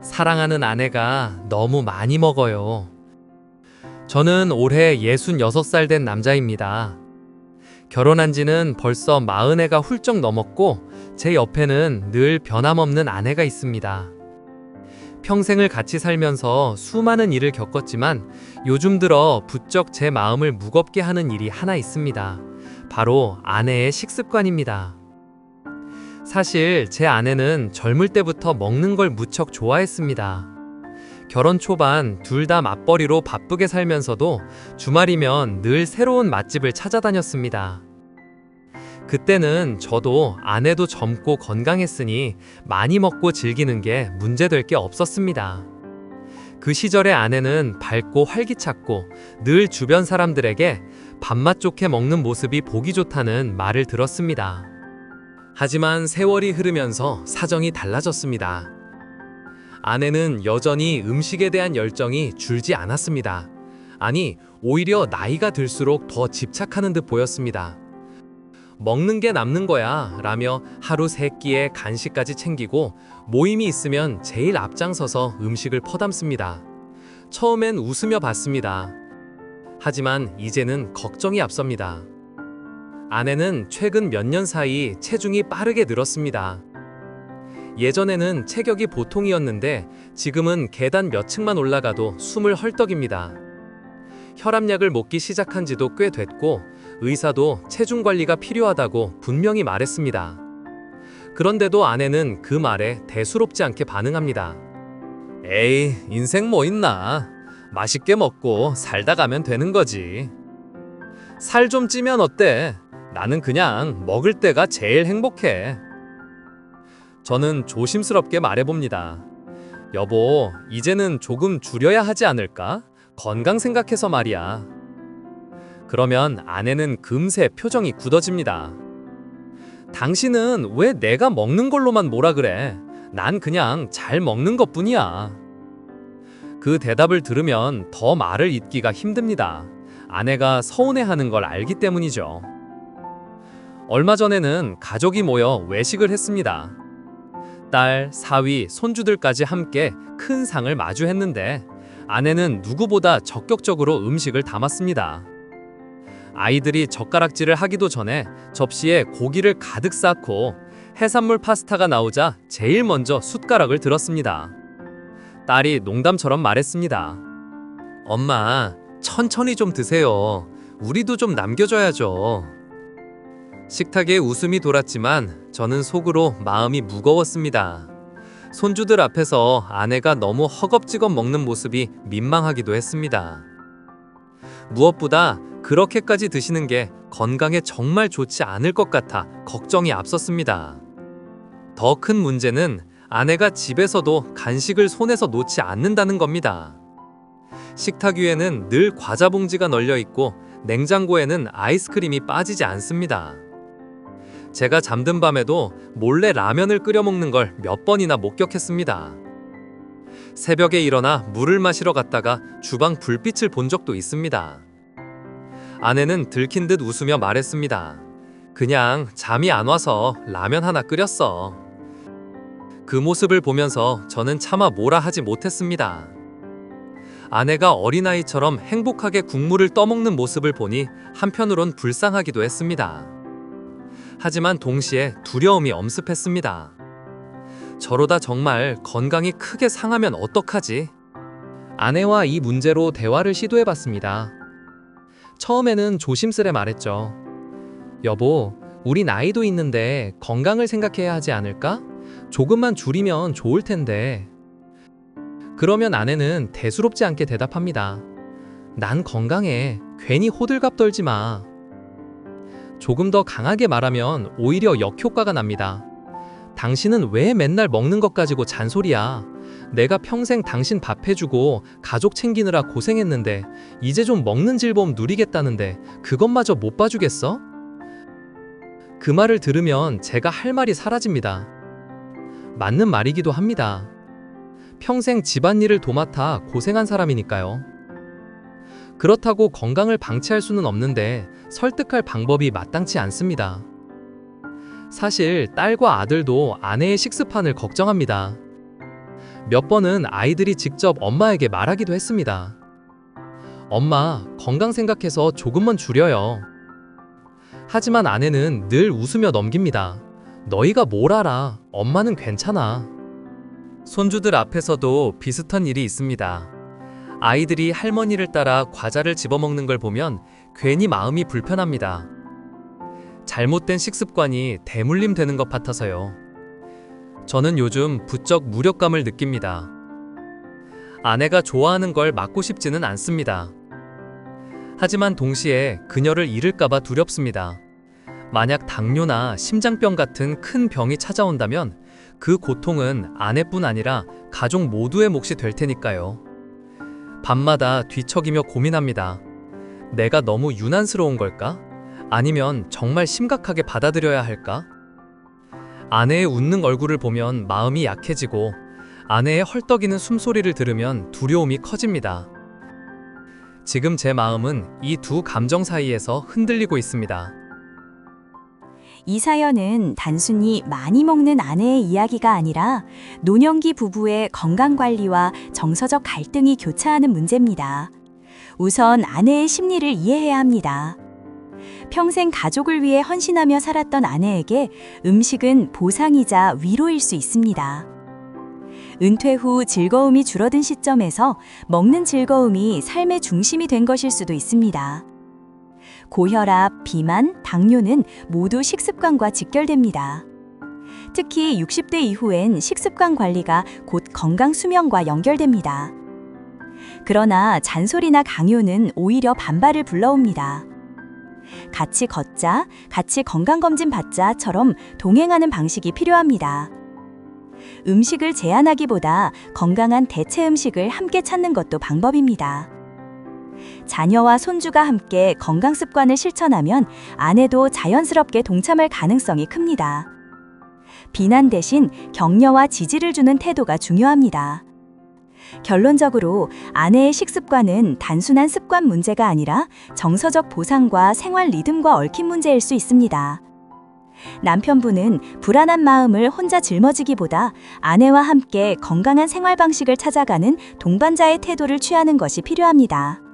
사랑하는 아내가 너무 많이 먹어요. 저는 올해 66살 된 남자입니다. 결혼한 지는 벌써 40해가 훌쩍 넘었고, 제 옆에는 늘 변함없는 아내가 있습니다. 평생을 같이 살면서 수많은 일을 겪었지만 요즘 들어 부쩍 제 마음을 무겁게 하는 일이 하나 있습니다. 바로 아내의 식습관입니다. 사실 제 아내는 젊을 때부터 먹는 걸 무척 좋아했습니다. 결혼 초반 둘 다 맞벌이로 바쁘게 살면서도 주말이면 늘 새로운 맛집을 찾아다녔습니다. 그때는 저도 아내도 젊고 건강했으니 많이 먹고 즐기는 게 문제될 게 없었습니다. 그 시절의 아내는 밝고 활기찼고 늘 주변 사람들에게 밥맛 좋게 먹는 모습이 보기 좋다는 말을 들었습니다. 하지만 세월이 흐르면서 사정이 달라졌습니다. 아내는 여전히 음식에 대한 열정이 줄지 않았습니다. 아니, 오히려 나이가 들수록 더 집착하는 듯 보였습니다. 먹는 게 남는 거야 라며 하루 세 끼의 간식까지 챙기고 모임이 있으면 제일 앞장서서 음식을 퍼담습니다. 처음엔 웃으며 봤습니다. 하지만 이제는 걱정이 앞섭니다. 아내는 최근 몇 년 사이 체중이 빠르게 늘었습니다. 예전에는 체격이 보통이었는데 지금은 계단 몇 층만 올라가도 숨을 헐떡입니다. 혈압약을 먹기 시작한 지도 꽤 됐고 의사도 체중 관리가 필요하다고 분명히 말했습니다. 그런데도 아내는 그 말에 대수롭지 않게 반응합니다. 에이, 인생 뭐 있나? 맛있게 먹고 살다 가면 되는 거지. 살 좀 찌면 어때? 나는 그냥 먹을 때가 제일 행복해. 저는 조심스럽게 말해봅니다. 여보, 이제는 조금 줄여야 하지 않을까? 건강 생각해서 말이야. 그러면 아내는 금세 표정이 굳어집니다. 당신은 왜 내가 먹는 걸로만 뭐라 그래? 난 그냥 잘 먹는 것 뿐이야. 그 대답을 들으면 더 말을 잇기가 힘듭니다. 아내가 서운해하는 걸 알기 때문이죠. 얼마 전에는 가족이 모여 외식을 했습니다. 딸, 사위, 손주들까지 함께 큰 상을 마주했는데 아내는 누구보다 적극적으로 음식을 담았습니다. 아이들이 젓가락질을 하기도 전에 접시에 고기를 가득 쌓고 해산물 파스타가 나오자 제일 먼저 숟가락을 들었습니다. 딸이 농담처럼 말했습니다. 엄마, 천천히 좀 드세요. 우리도 좀 남겨줘야죠. 식탁에 웃음이 돌았지만 저는 속으로 마음이 무거웠습니다. 손주들 앞에서 아내가 너무 허겁지겁 먹는 모습이 민망하기도 했습니다. 무엇보다 그렇게까지 드시는 게 건강에 정말 좋지 않을 것 같아 걱정이 앞섰습니다. 더 큰 문제는 아내가 집에서도 간식을 손에서 놓지 않는다는 겁니다. 식탁 위에는 늘 과자 봉지가 널려 있고 냉장고에는 아이스크림이 빠지지 않습니다. 제가 잠든 밤에도 몰래 라면을 끓여 먹는 걸 몇 번이나 목격했습니다. 새벽에 일어나 물을 마시러 갔다가 주방 불빛을 본 적도 있습니다. 아내는 들킨 듯 웃으며 말했습니다. 그냥 잠이 안 와서 라면 하나 끓였어. 그 모습을 보면서 저는 차마 뭐라 하지 못했습니다. 아내가 어린아이처럼 행복하게 국물을 떠먹는 모습을 보니 한편으론 불쌍하기도 했습니다. 하지만 동시에 두려움이 엄습했습니다. 저러다 정말 건강이 크게 상하면 어떡하지? 아내와 이 문제로 대화를 시도해봤습니다. 처음에는 조심스레 말했죠. 여보, 우리 나이도 있는데 건강을 생각해야 하지 않을까? 조금만 줄이면 좋을 텐데. 그러면 아내는 대수롭지 않게 대답합니다. 난 건강해. 괜히 호들갑 떨지 마. 조금 더 강하게 말하면 오히려 역효과가 납니다. 당신은 왜 맨날 먹는 것 가지고 잔소리야? 내가 평생 당신 밥 해주고 가족 챙기느라 고생했는데 이제 좀 먹는 즐거움 누리겠다는데 그것마저 못 봐주겠어? 그 말을 들으면 제가 할 말이 사라집니다. 맞는 말이기도 합니다. 평생 집안일을 도맡아 고생한 사람이니까요. 그렇다고 건강을 방치할 수는 없는데 설득할 방법이 마땅치 않습니다. 사실 딸과 아들도 아내의 식습관을 걱정합니다. 몇 번은 아이들이 직접 엄마에게 말하기도 했습니다. 엄마, 건강 생각해서 조금만 줄여요. 하지만 아내는 늘 웃으며 넘깁니다. 너희가 뭘 알아? 엄마는 괜찮아. 손주들 앞에서도 비슷한 일이 있습니다. 아이들이 할머니를 따라 과자를 집어먹는 걸 보면 괜히 마음이 불편합니다. 잘못된 식습관이 대물림 되는 것 같아서요. 저는 요즘 부쩍 무력감을 느낍니다. 아내가 좋아하는 걸 막고 싶지는 않습니다. 하지만 동시에 그녀를 잃을까봐 두렵습니다. 만약 당뇨나 심장병 같은 큰 병이 찾아온다면 그 고통은 아내뿐 아니라 가족 모두의 몫이 될 테니까요. 밤마다 뒤척이며 고민합니다. 내가 너무 유난스러운 걸까? 아니면 정말 심각하게 받아들여야 할까? 아내의 웃는 얼굴을 보면 마음이 약해지고 아내의 헐떡이는 숨소리를 들으면 두려움이 커집니다. 지금 제 마음은 이 두 감정 사이에서 흔들리고 있습니다. 이 사연은 단순히 많이 먹는 아내의 이야기가 아니라 노년기 부부의 건강 관리와 정서적 갈등이 교차하는 문제입니다. 우선 아내의 심리를 이해해야 합니다. 평생 가족을 위해 헌신하며 살았던 아내에게 음식은 보상이자 위로일 수 있습니다. 은퇴 후 즐거움이 줄어든 시점에서 먹는 즐거움이 삶의 중심이 된 것일 수도 있습니다. 고혈압, 비만, 당뇨는 모두 식습관과 직결됩니다. 특히 60대 이후엔 식습관 관리가 곧 건강 수명과 연결됩니다. 그러나 잔소리나 강요는 오히려 반발을 불러옵니다. 같이 걷자, 같이 건강검진 받자처럼 동행하는 방식이 필요합니다. 음식을 제한하기보다 건강한 대체 음식을 함께 찾는 것도 방법입니다. 자녀와 손주가 함께 건강 습관을 실천하면 아내도 자연스럽게 동참할 가능성이 큽니다. 비난 대신 격려와 지지를 주는 태도가 중요합니다. 결론적으로 아내의 식습관은 단순한 습관 문제가 아니라 정서적 보상과 생활 리듬과 얽힌 문제일 수 있습니다. 남편분은 불안한 마음을 혼자 짊어지기보다 아내와 함께 건강한 생활 방식을 찾아가는 동반자의 태도를 취하는 것이 필요합니다.